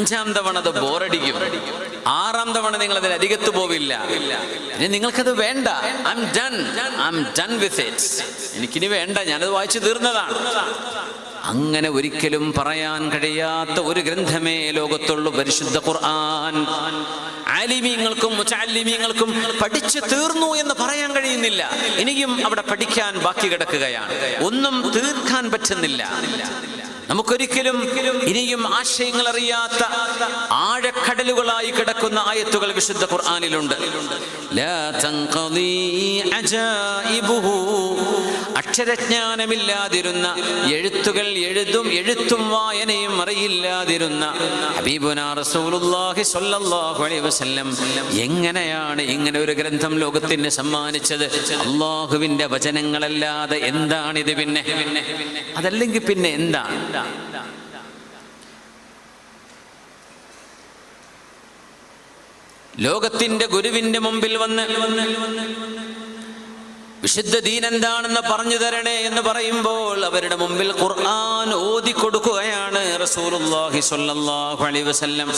അഞ്ചാം തവണ അത് ബോറടിക്കും. ആറാം തവണ നിങ്ങൾ അതിൽ അരികത്ത് പോവില്ല. പിന്നെ നിങ്ങൾക്കത് വേണ്ട. I done I done with it എനിക്കിനി വേണ്ട. ഞാനത് വായിച്ചു തീർന്നതാണ്. അങ്ങനെ ഒരിക്കലും പറയാൻ കഴിയാത്ത ഒരു ഗ്രന്ഥമേ ലോകത്തുള്ളൂ. പരിശുദ്ധ ഖുർആൻ. ആലിമീങ്ങൾക്കും പഠിച്ചു തീർന്നു എന്ന് പറയാൻ കഴിയുന്നില്ല. ഇനിയും അവിടെ പഠിക്കാൻ ബാക്കി കിടക്കുകയാണ്. ഒന്നും തീർക്കാൻ പറ്റുന്നില്ല. നമുക്കൊരിക്കലും ഇനിയും ആശയങ്ങൾ അറിയാത്ത ആഴക്കടലുകളായി കിടക്കുന്ന ആയത്തുകൾ വിശുദ്ധ ഖുർആാനിലുണ്ട്. അക്ഷരജ്ഞാനമില്ലാതിരുന്ന എഴുത്തുകൾ എഴുതും എഴുത്തും വായനയും അറിയില്ലാതിരുന്ന റസൂലുള്ളാഹി സ്വല്ലല്ലാഹു അലൈഹി വസല്ലം എങ്ങനെയാണ് ഇങ്ങനെ ഒരു ഗ്രന്ഥം ലോകത്തിന് സമ്മാനിച്ചത്? അള്ളാഹുവിന്റെ വചനങ്ങളല്ലാതെ എന്താണിത് പിന്നെ? അതല്ലെങ്കിൽ പിന്നെ എന്താണ് ലോകത്തിന്റെ ഗുരുവിന്റെ മുമ്പിൽ വന്ന് വിശുദ്ധ ദീൻ എന്താണെന്ന് പറഞ്ഞു തരണേ എന്ന് പറയുമ്പോൾ അവരുടെ മുമ്പിൽ ഖുർആൻ ഓതി കൊടുക്കുകയാണ് റസൂലുള്ളാഹി സ്വല്ലല്ലാഹു അലൈഹി വസല്ലം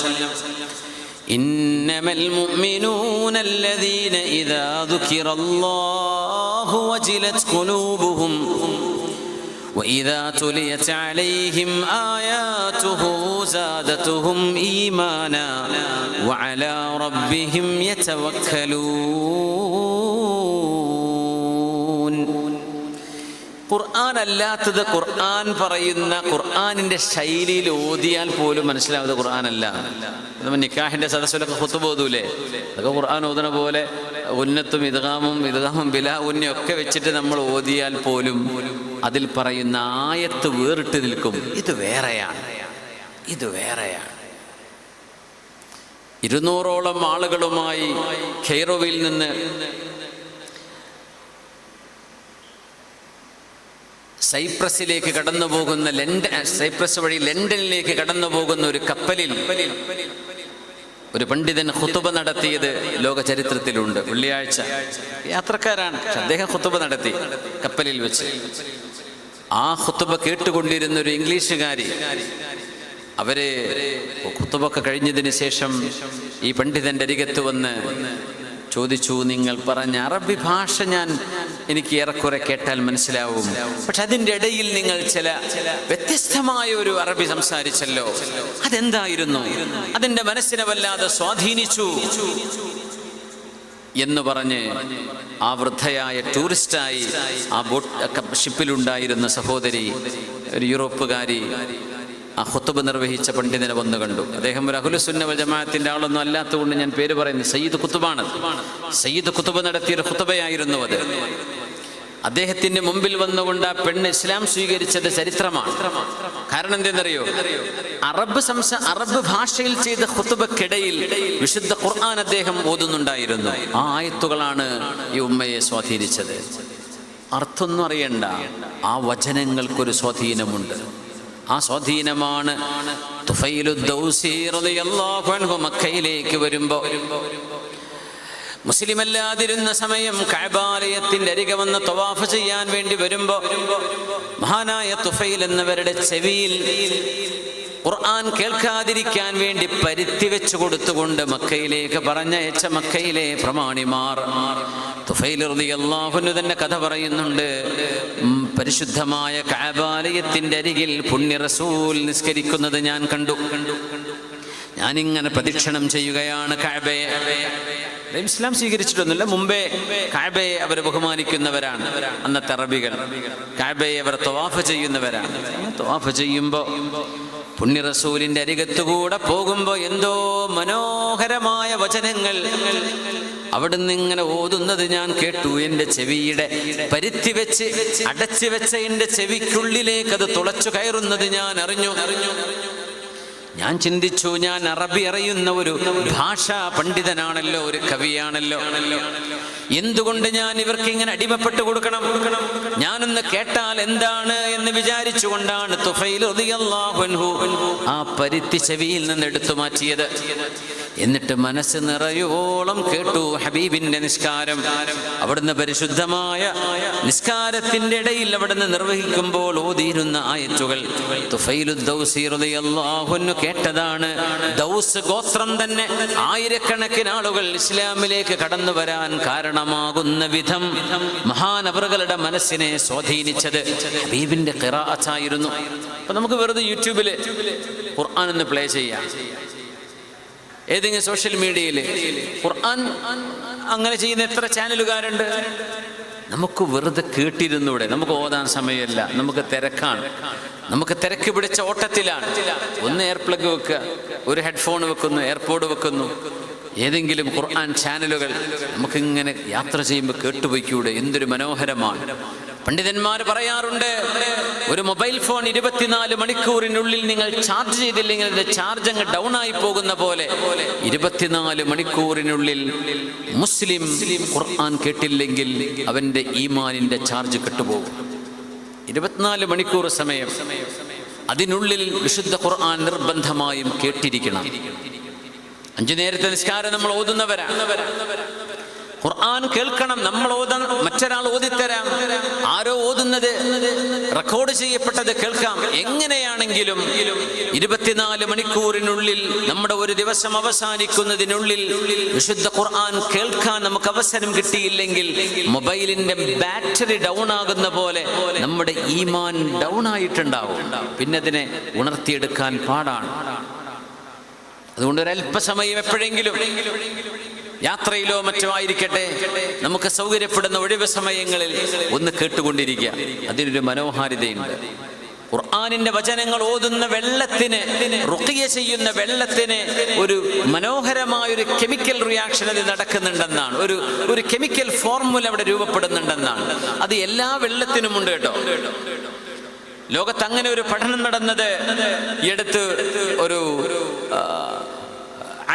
إنما المؤمنون الذين إذا ذكر الله وجلت قلوبهم وإذا تليت عليهم آياته زادتهم إيمانا وعلى ربهم يتوكلون ഖുർആൻ അല്ലാത്തത് ഖുർആൻ പറയുന്ന ഖുർആനിന്റെ ശൈലിയിൽ ഓതിയാൽ പോലും മനസ്സിലാവുന്നത് ഖുർആൻ അല്ല നമ്മൾ നിക്കാഹിന്റെ സദസ്സിലൊക്കെ കുത്തുബ് ഓതൂലേ? അതൊക്കെ ഖുർആൻ ഓതുന്ന പോലെ ഉന്നത്തും ഇദ്ഗാമും ഇദ്ഗാമും ബിലാ ഉന്നയും ഒക്കെ വെച്ചിട്ട് നമ്മൾ ഓതിയാൽ പോലും അതിൽ പറയുന്ന ആയത്ത് വേറിട്ട് നിൽക്കും. ഇത് വേറെയാണ്. ഇത് വേറെയാണ്. ഇരുന്നൂറോളം ആളുകളുമായി ഖൈറോവിൽ നിന്ന് സൈപ്രസിലേക്ക് കടന്നു പോകുന്ന ലണ്ടൻ സൈപ്രസ് വഴി ലണ്ടനിലേക്ക് കടന്നു പോകുന്ന ഒരു കപ്പലിൽ ഒരു പണ്ഡിതൻ ഹുത്തുബ നടത്തിയത് ലോക ചരിത്രത്തിലുണ്ട്. വെള്ളിയാഴ്ച. യാത്രക്കാരാണ്. അദ്ദേഹം ഹുത്തുബ നടത്തി കപ്പലിൽ വെച്ച്. ആ ഹുത്തുബ കേട്ടുകൊണ്ടിരുന്ന ഒരു ഇംഗ്ലീഷുകാരി അവരെ ഹുത്തുബൊക്കെ കഴിഞ്ഞതിന് ശേഷം ഈ പണ്ഡിതന്റെ അരികത്ത് വന്ന് ചോദിച്ചു നിങ്ങൾ പറഞ്ഞ അറബി ഭാഷ ഞാൻ എനിക്ക് ഏറെക്കുറെ കേട്ടാൽ മനസ്സിലാവും. പക്ഷെ അതിന്റെ ഇടയിൽ നിങ്ങൾ ചില വ്യത്യസ്തമായ ഒരു അറബി സംസാരിച്ചല്ലോ. അതെന്തായിരുന്നു? അതിന്റെ മനസ്സിനെ വല്ലാതെ സ്വാധീനിച്ചു. എന്ന് പറഞ്ഞ് ആ വൃദ്ധയായ ടൂറിസ്റ്റായി ആ ബോട്ട് ഷിപ്പിലുണ്ടായിരുന്ന സഹോദരി ഒരു യൂറോപ്പുകാരി ആ ഹുത്തബ് നിർവഹിച്ച പണ്ഡിതനെ വന്നു കണ്ടു. അദ്ദേഹം ഒരു അഹുലുസുന്ന ജമാഅത്തിന്റെ ആളൊന്നും അല്ലാത്തതുകൊണ്ട് ഞാൻ പേര് പറയുന്നു. സയ്യിദ് കുത്തുബാണ് സയ്യിദ് കുത്തുബ് നടത്തിയ ഒരു ഹുത്തബയായിരുന്നു അത്. അദ്ദേഹത്തിന്റെ മുമ്പിൽ വന്നുകൊണ്ട് ആ പെണ്ണ് ഇസ്ലാം സ്വീകരിച്ചത് ചരിത്രമാണ്. കാരണം എന്തെന്നറിയോ? അറബ് സംശ അറബ് ഭാഷയിൽ ചെയ്ത ഹുത്തുബക്കിടയിൽ വിശുദ്ധ ഖുർആൻ അദ്ദേഹം ഓതുന്നുണ്ടായിരുന്നു. ആ ആയത്തുകളാണ് ഈ ഉമ്മയെ സ്വാധീനിച്ചത്. അർത്ഥമൊന്നും അറിയണ്ട. ആ വചനങ്ങൾക്കൊരു സ്വാധീനമുണ്ട്. ആ സ്വാധീനമാണ്. മക്കയിലേക്ക് വരുമ്പോ മുസ്ലിമല്ലാതിരുന്ന സമയം കഴബാലയത്തിന്റെ അരികെ വന്ന് തവാഫ് ചെയ്യാൻ വേണ്ടി വരുമ്പോ മഹാനായ തുഫൈൽ എന്നവരുടെ ചെവിയിൽ ഖുർആൻ കേൾക്കാതിരിക്കാൻ വേണ്ടി പരുത്തി വെച്ചു കൊടുത്തുകൊണ്ട് മക്കയിലേക്ക് പറഞ്ഞയച്ച മക്കയിലെ പ്രമാണിമാർ. തുഫൈൽ അള്ളാഹുനു തന്നെ കഥ പറയുന്നുണ്ട്. പരിശുദ്ധമായ കാബാലയത്തിന്റെ അരികിൽ പുണ്യ റസൂൽ നിസ്കരിക്കുന്നത് ഞാൻ കണ്ടു. കണ്ടു കണ്ടു ഞാനിങ്ങനെ പ്രദക്ഷിണം ചെയ്യുകയാണ് ഇസ്ലാം സ്വീകരിച്ചിട്ടൊന്നുമില്ല. മുമ്പേ കാബയെ അവർ ബഹുമാനിക്കുന്നവരാണ്. അന്നത്തെ അറബികൾ. കാബയെ അവർ തവാഫ് ചെയ്യുന്നവരാണ്. തവാഫ് ചെയ്യുമ്പോൾ പുണ്യ റസൂലിന്റെ അരികത്തുകൂടെ പോകുമ്പോൾ എന്തോ മനോഹരമായ വചനങ്ങൾ. അവിടുന്ന് ഇങ്ങനെ ഓതുന്നത് ഞാൻ കേട്ടു. എന്റെ ചെവിയുടെ പരുത്തി വെച്ച് അടച്ചു വെച്ച എന്റെ ചെവിക്കുള്ളിലേക്ക് അത് തുളച്ചു കയറുന്നത് ഞാൻ അറിഞ്ഞു അറിഞ്ഞു. ഞാൻ ചിന്തിച്ചു ഞാൻ അറബി അറിയുന്ന ഒരു ഭാഷാ പണ്ഡിതനാണല്ലോ ഒരു കവിയാണല്ലോ. എന്തുകൊണ്ട് ഞാൻ ഇവർക്ക് ഇങ്ങനെ അടിമപ്പെട്ട് കൊടുക്കണം? ഞാനൊന്ന് കേട്ടാൽ എന്താണ് എന്ന് വിചാരിച്ചുകൊണ്ടാണ് തുഫൈൽ ആ പരുത്തി ചെവിയിൽ നിന്ന് എടുത്തു മാറ്റിയത്. എന്നിട്ട് മനസ്സ് നിറയോളം കേട്ടു ഹബീബിന്റെ നിസ്കാരം. അവിടുന്ന് പരിശുദ്ധമായ നിസ്കാരത്തിന്റെ ഇടയിൽ അവിടുന്ന് നിർവഹിക്കുമ്പോൾ ഓതിയിരുന്ന ആയത്തുകൾ. കേട്ടതാണ്. ദൗസ് ഗോത്രം തന്നെ ആയിരക്കണക്കിന് ആളുകൾ ഇസ്ലാമിലേക്ക് കടന്നു വരാൻ കാരണമാകുന്ന വിധം മഹാനവറുകളുടെ മനസ്സിനെ സ്വാധീനിച്ചത്. ഹബീബിന്റെ ഖിറാഅത്തായിരുന്നു. അപ്പൊ നമുക്ക് വെറുതെ യൂട്യൂബിൽ ഖുർആൻ എന്ന് പ്ലേ ചെയ്യാം. ഏതെങ്കിലും സോഷ്യൽ മീഡിയയിൽ ഖുർആൻ അങ്ങനെ ചെയ്യുന്ന എത്ര ചാനലുകാരുണ്ട് നമുക്ക് വെറുതെ കേട്ടിരുന്നൂടെ? നമുക്ക് ഓതാൻ സമയമില്ല. നമുക്ക് തിരക്കാണ്. നമുക്ക് തിരക്ക് പിടിച്ച ഓട്ടത്തിലാണ്. ഒന്ന് എയർ പ്ലഗ് വെക്കുക ഒരു ഹെഡ്ഫോൺ വെക്കുന്നു എയർപോഡ് വെക്കുന്നു. ഏതെങ്കിലും ഖുർആൻ ചാനലുകൾ നമുക്കിങ്ങനെ യാത്ര ചെയ്യുമ്പോൾ കേട്ടുപോയിക്കൂടെ? എന്തൊരു മനോഹരമാണ്. പണ്ഡിതന്മാർ പറയാറുണ്ട് ഒരു മൊബൈൽ ഫോൺ ഇരുപത്തിനാല് മണിക്കൂറിനുള്ളിൽ നിങ്ങൾ ചാർജ് ചെയ്തില്ലെങ്കിൽ അതിന്റെ ചാർജ് അങ്ങ് ഡൗൺ ആയി പോകുന്ന പോലെ ഇരുപത്തിനാല് മണിക്കൂറിനുള്ളിൽ മുസ്ലിം ഖുർആൻ കേട്ടില്ലെങ്കിൽ അവന്റെ ഈമാനിന്റെ ചാർജ് കെട്ടുപോകും. ഇരുപത്തിനാല് മണിക്കൂർ സമയം അതിനുള്ളിൽ വിശുദ്ധ ഖുർആൻ നിർബന്ധമായും കേട്ടിരിക്കണം. അഞ്ചു നേരത്തെ നിസ്കാരം നമ്മൾ ഓതുന്നവരാണ് ഖുർആൻ കേൾക്കണം നമ്മൾ ഓതാൻ മറ്റൊരാൾ ഓതിത്തരാം. ആരോ ഓതുന്നത് റെക്കോർഡ് ചെയ്യപ്പെട്ടത് കേൾക്കാം. എങ്ങനെയാണെങ്കിലും ഇരുപത്തിനാല് മണിക്കൂറിനുള്ളിൽ നമ്മുടെ ഒരു ദിവസം അവസാനിക്കുന്നതിനുള്ളിൽ വിശുദ്ധ ഖുർആൻ കേൾക്കാൻ നമുക്ക് അവസരം കിട്ടിയില്ലെങ്കിൽ മൊബൈലിന്റെ ബാറ്ററി ഡൗൺ ആകുന്ന പോലെ നമ്മുടെ ഈമാൻ ഡൗൺ ആയിട്ടുണ്ടാവും പിന്നെ അതിനെ ഉണർത്തിയെടുക്കാൻ പാടാണ്. അതുകൊണ്ട് ഒരു അല്പസമയം എപ്പോഴെങ്കിലും യാത്രയിലോ മറ്റോ ആയിരിക്കട്ടെ നമുക്ക് സൗകര്യപ്പെടുന്ന ഒഴിവ് സമയങ്ങളിൽ ഒന്ന് കേട്ടുകൊണ്ടിരിക്കുക. അതിനൊരു മനോഹാരിതയുണ്ട്. ഖുർആാനിന്റെ വചനങ്ങൾ ഓതുന്ന വെള്ളത്തിന് റുക്കിയ ചെയ്യുന്ന വെള്ളത്തിന് ഒരു മനോഹരമായ ഒരു കെമിക്കൽ റിയാക്ഷൻ അത് നടക്കുന്നുണ്ടെന്നാണ്. ഒരു ഒരു കെമിക്കൽ ഫോർമുല അവിടെ രൂപപ്പെടുന്നുണ്ടെന്നാണ്. അത് എല്ലാ വെള്ളത്തിനും ഉണ്ട് കേട്ടോ. ലോകത്ത് അങ്ങനെ ഒരു പഠനം നടന്നത് ഈ അടുത്ത് ഒരു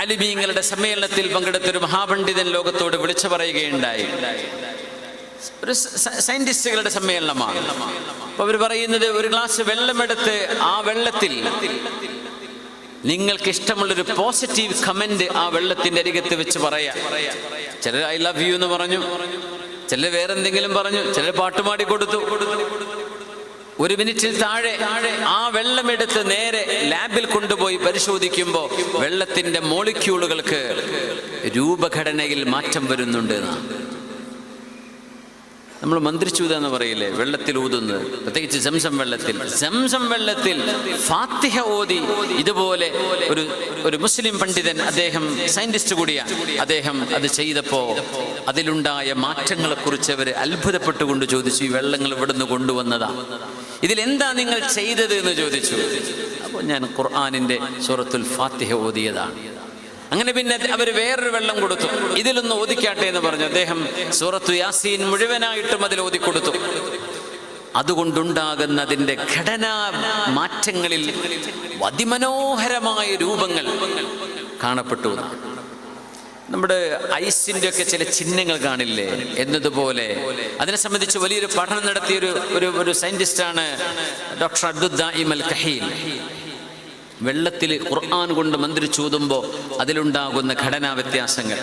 ആലിമീങ്ങളുടെ സമ്മേളനത്തിൽ പങ്കെടുത്ത ഒരു മഹാപണ്ഡിതൻ ലോകത്തോട് വിളിച്ചു പറയുകയുണ്ടായി. ഒരു സയന്റിസ്റ്റുകളുടെ സമ്മേളനമാണ്. അപ്പൊ അവർ പറയുന്നത് ഒരു ഗ്ലാസ് വെള്ളമെടുത്ത് ആ വെള്ളത്തിൽ നിങ്ങൾക്ക് ഇഷ്ടമുള്ളൊരു പോസിറ്റീവ് കമന്റ് ആ വെള്ളത്തിന്റെ അരികത്ത് വെച്ച് പറയാ. ചിലർ ഐ ലവ് യു എന്ന് പറഞ്ഞു. ചിലർ വേറെന്തെങ്കിലും പറഞ്ഞു. ചിലർ പാട്ടുപാടി കൊടുത്തു. ഒരു മിനിറ്റിൽ താഴെ ആ വെള്ളമെടുത്ത് നേരെ ലാബിൽ കൊണ്ടുപോയി പരിശോധിക്കുമ്പോൾ വെള്ളത്തിന്റെ മോളിക്യൂളുകൾക്ക് രൂപഘടനയിൽ മാറ്റം വരുന്നുണ്ട് എന്നാണ്. നമ്മൾ മന്ത്രിച്ചൂത എന്ന് പറയില്ലേ? വെള്ളത്തിൽ ഊതുന്നത്. പ്രത്യേകിച്ച് സംസം വെള്ളത്തിൽ. സംസം വെള്ളത്തിൽ ഫാത്തിഹ ഓതി ഇതുപോലെ ഒരു ഒരു മുസ്ലിം പണ്ഡിതൻ അദ്ദേഹം സയന്റിസ്റ്റ് കൂടിയാണ്. അദ്ദേഹം അത് ചെയ്തപ്പോ അതിലുണ്ടായ മാറ്റങ്ങളെ കുറിച്ച് അവർ അത്ഭുതപ്പെട്ടുകൊണ്ട് ചോദിച്ചു ഈ വെള്ളങ്ങൾ ഇവിടുന്ന് കൊണ്ടുവന്നതാ? ഇതിൽ എന്താ നിങ്ങൾ ചെയ്തത്? എന്ന് ചോദിച്ചു. അപ്പോൾ ഞാൻ ഖുർആാനിന്റെ സൂറത്തുൽ ഫാത്തിഹ ഓതിയതാണ്. അങ്ങനെ പിന്നെ അവർ വേറൊരു വെള്ളം കൊടുത്തു. ഇതിലൊന്ന് ഓദിക്കാട്ടെ എന്ന് പറഞ്ഞു. അദ്ദേഹം സൂറത്തു യാസീൻ മുഴുവനായിട്ടും അതിൽ ഓതിക്കൊടുത്തു. അതുകൊണ്ടുണ്ടാകുന്ന അതിന്റെ ഘടനാ മാറ്റങ്ങളിൽ അതിമനോഹരമായ രൂപങ്ങൾ കാണപ്പെട്ടു. നമ്മുടെ ഐസിന്റെ ഒക്കെ ചില ചിഹ്നങ്ങൾ കാണില്ലേ? എന്നതുപോലെ. അതിനെ സംബന്ധിച്ച് വലിയൊരു പഠനം നടത്തിയ ഒരു ഒരു സയന്റിസ്റ്റാണ് ഡോക്ടർ അബ്ദുദ്ദായിം അൽ കഹീൽ വെള്ളത്തിൽ ഖുർആൻ കൊണ്ട് മന്ത്രിച്ചൂതുമ്പോൾ അതിലുണ്ടാകുന്ന ഘടനാ വ്യത്യാസങ്ങൾ.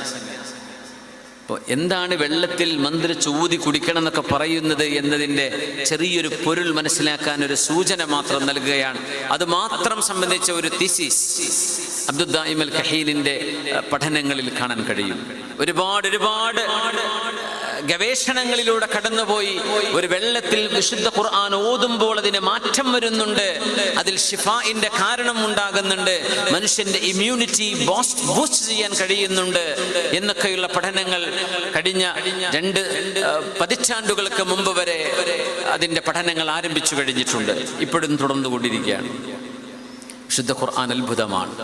അപ്പോൾ എന്താണ് വെള്ളത്തിൽ മന്ത്രിച്ച് ഊതി കുടിക്കണം എന്നൊക്കെ പറയുന്നത് എന്നതിന്റെ ചെറിയൊരു പൊരുൾ മനസ്സിലാക്കാൻ ഒരു സൂചന മാത്രം നൽകുകയാണ്. അത് മാത്രം സംബന്ധിച്ച ഒരു തിസിസ് അബ്ദുദ്ദായിമൽ കഹീലിന്റെ പഠനങ്ങളിൽ കാണാൻ കഴിയും. ഒരുപാട് ഒരുപാട് ഗവേഷണങ്ങളിലൂടെ കടന്നുപോയി ഒരു വെള്ളത്തിൽ വിശുദ്ധ ഖുർആൻ ഓതുമ്പോൾ അതിന് മാറ്റം വരുന്നുണ്ട്. അതിൽ ഷിഫായിന്റെ കാരണം ഉണ്ടാകുന്നുണ്ട്. മനുഷ്യന്റെ ഇമ്മ്യൂണിറ്റി ബൂസ്റ്റ് ചെയ്യാൻ കഴിയുന്നുണ്ട് എന്നൊക്കെയുള്ള പഠനങ്ങൾ കഴിഞ്ഞ രണ്ട് പതിറ്റാണ്ടുകൾക്ക് മുമ്പ് വരെ അതിന്റെ പഠനങ്ങൾ ആരംഭിച്ചു കഴിഞ്ഞിട്ടുണ്ട്. ഇപ്പോഴും തുടർന്നുകൊണ്ടിരിക്കുകയാണ്. വിശുദ്ധ ഖുർആൻ അത്ഭുതമാണ്.